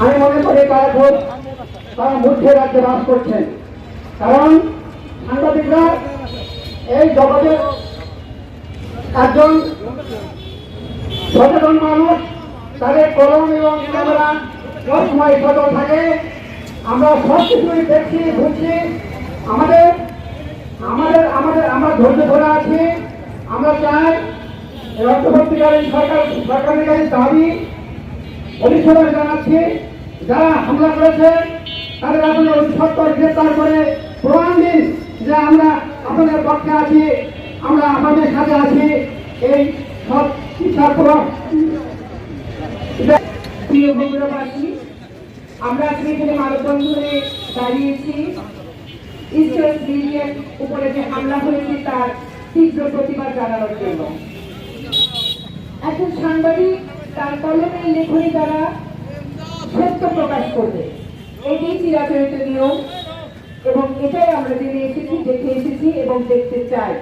আমি মনে করি তারা খুব তারা মূর্খের রাজ্যে বাস করছেন। কারণ সাংবাদিকরা এই জগতের একজন সচেতন মানুষ, তাদের কলম এবং ক্যামেরা সবসময় সচল থাকে। আমরা সব কিছুই দেখছি, বুঝছি। আমাদের আমাদের আমাদের, আমরা ধৈর্য ধরে আছি। আমরা চাই রক্তবর্তীকালীন সরকার সরকারের কাছে দাবি পরিষেবা জানাচ্ছি যারা হামলা করেছে, তাদের আপনারা সত্তর গ্রেপ্তার করে প্রমাণ দিন যে আমরা আপনাদের পক্ষে আছি, আমরা আপনাদের সাথে আছি। এই সব শিক্ষার প্রমাণ। আমরা আজকে এখানে মানববন্ধনে দাঁড়িয়েছি। ইস্টার্ন মিডিয়ার উপরে যে হামলা হয়েছে, তার তীব্র প্রতিবাদ জানানোর জন্য। একজন সাংবাদিক তার কলমের লেখনী দ্বারা সত্য প্রকাশ করবে। এটি চিরাচরিত নিয়ম এবং এটাই আমরা জেনে এসেছি, দেখে এসেছি এবং দেখতে চাই।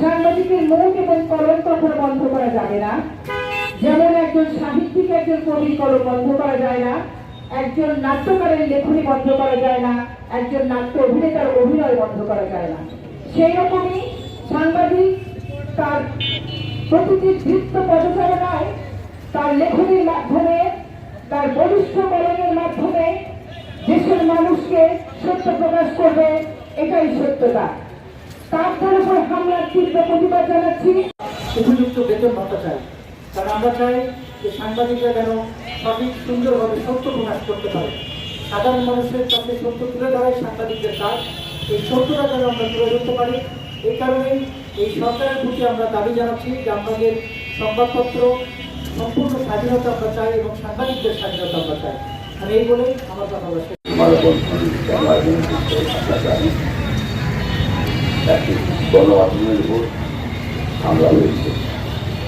সাংবাদিকের মুখ এবং কলম কখনো বন্ধ করা যাবে না। যেমন একজন সাহিত্যিক, একজন কবির কলম বন্ধ করা যায় না। একজন নাট্যকারের লেখনী বন্ধ করা যায় না। একজন নাট্য অভিনেতার অভিনয় বন্ধ করা যায় না। সেই রকমই সাংবাদিক তার প্রতিটি বৃত্ত পদচারণায় তার লেখনীর মাধ্যমে, তার বলিষ্ঠ কলমের মাধ্যমে দেশের মানুষকে সত্য প্রকাশ করবে, এটাই সত্যতা। তার উপর হামলার তীব্র প্রতিবাদ জানাচ্ছি। উপযুক্ত বেতন ভাতা চাই। কারণ আমরা চাই যে সাংবাদিকরা যেন সঠিক, সুন্দরভাবে সত্য প্রকাশ করতে পারে। সাধারণ মানুষের কাছে সত্য তুলে ধরাই সাংবাদিকদের কাজ। এই সত্যটা যেন আমরা তুলে ধরতে পারি। এই কারণে এই সরকারের প্রতি আমরা দাবি জানাচ্ছি যে আমাদের সংবাদপত্র সম্পূর্ণ স্বাধীনতা আমরা চাই এবং সাংবাদিকদের স্বাধীনতা আমরা চাই আমি এই বলেই আমার কথা বলা একটি গণমাধ্যমের উপর হামলা হয়েছে।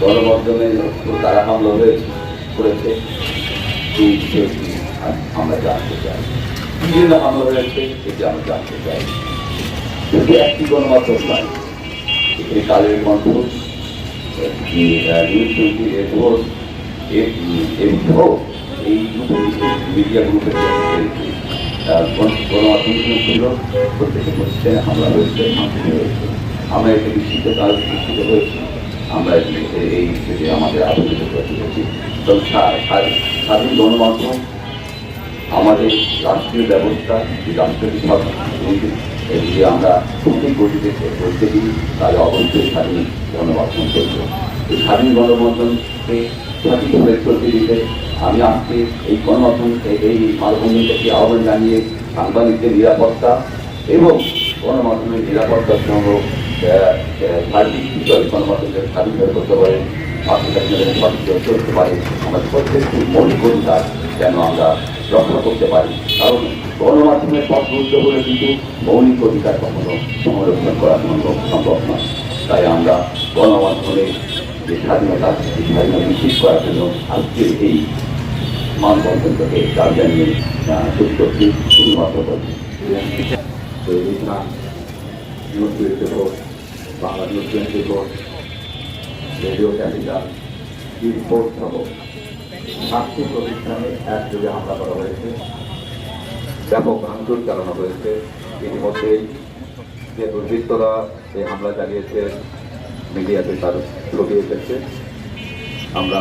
গণমাধ্যমের উপর তারা হামলা হয়েছে, করেছে আমরা জানতে চাই। জন্য হামলা হয়েছে এটি আমরা জানতে চাই। যদি একটি গণমাধ্যম নয় এখানে কালের কণ্ঠ নিউজ টোয়েন্টি এরপর এরপর এই মিডিয়া গ্রুপের গণমাধ্যমগুলো ছিল? প্রত্যেকে প্রতিষ্ঠানে হামলা হয়েছে হয়েছে। আমরা এতে বিস্মিত কাল বিস্মিত হয়েছি। আমরা এই থেকে আমাদের আলোচিত করে তুলেছি তবে সা- সা- স্বাধীন গণমাধ্যম, আমাদের রাষ্ট্রীয় ব্যবস্থা, যে রাষ্ট্রীয় সব যদি আমরা সঠিক গতিতে করতে দিই তাহলে অবশ্যই স্বাধীন গণমাধ্যম চলবে এই স্বাধীন গণমাধ্যমকে সঠিকভাবে চলতে দিতে আমি আজকে এই গণমাধ্যম এই- মালভূমি থেকে আহ্বান জানিয়ে সাংবাদিকদের নিরাপত্তা এবং গণমাধ্যমের নিরাপত্তার সঙ্গ সার্বিক বিষয়ে গণমাধ্যমের স্বাধীনভাবে করতে পারে চলতে পারে। আমাদের প্রত্যেকটি মৌলিক অধিকার যেন আমরা রক্ষা করতে পারি। কারণ গণমাধ্যমের পথ বুঝতে হলে কিন্তু মৌলিক অধিকার কখনো সংরক্ষণ করা সম্ভব নয়। তাই আমরা গণমাধ্যমের যে স্বাধীনতা, এই স্বাধীনতা নিশ্চিত করার জন্য আজকের এই মানবন্ধন থেকে জানিয়ে শেষ করছি। শুধুমাত্র করছি ব্যাপক ভাঙচুর চালানো হয়েছে। ইতিমধ্যেই যে দুর্বৃত্তরা এই হামলা চালিয়েছে মিডিয়াতে তার ছবি এসেছে আমরা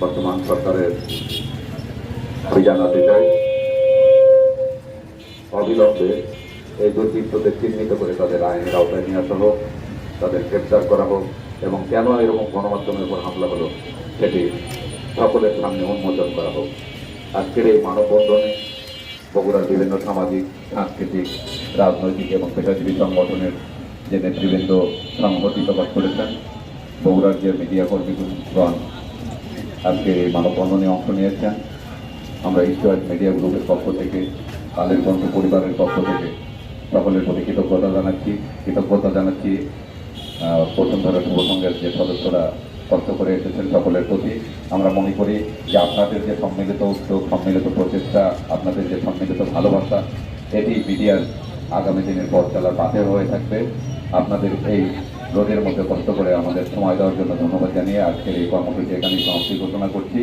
বর্তমান সরকারের জানাতে চাই। অবিলম্বে এই দুর্বৃত্তদের চিহ্নিত করে তাদের আইনের আওতায় নিয়ে আসা হোক, তাদের গ্রেপ্তার করা হোক, এবং কেন এরকম গণমাধ্যমের উপর হামলা হলো সেটি সকলের সামনে উন্মোচন করা হোক। আজকের এই মানববন্ধনে বগুড়ার বিভিন্ন সামাজিক, সাংস্কৃতিক, রাজনৈতিক এবং পেশাজীবী সংগঠনের যে নেতৃবৃন্দ সংহতি প্রকাশ করেছেন বগুড়ার যে মিডিয়া কর্মীগণ আজকে এই মানববন্ধনে অংশ নিয়েছেন। আমরা ইস্টার্ন মিডিয়া গ্রুপের পক্ষ থেকে কালের কণ্ঠ পরিবারের পক্ষ থেকে সকলের প্রতি কৃতজ্ঞতা জানাচ্ছি। কৃতজ্ঞতা জানাচ্ছি আহ, বসুন্ধরা যুব সংঘের যে সদস্যরা কষ্ট করে এসেছেন সকলের প্রতি। আমরা মনে করি যে আপনাদের যে সম্মিলিত উদ্যোগ সম্মিলিত প্রচেষ্টা আপনাদের যে সম্মিলিত ভালোবাসা এটি মিডিয়ার আগামী দিনের পথ চলার পাথে হয়ে থাকবে। আপনাদের এই রোদের মধ্যে কষ্ট করে আমাদের সময় দেওয়ার জন্য ধন্যবাদ জানিয়ে আজকের এই কর্মসূচি এখানে সমাপ্তি ঘোষণা করছি।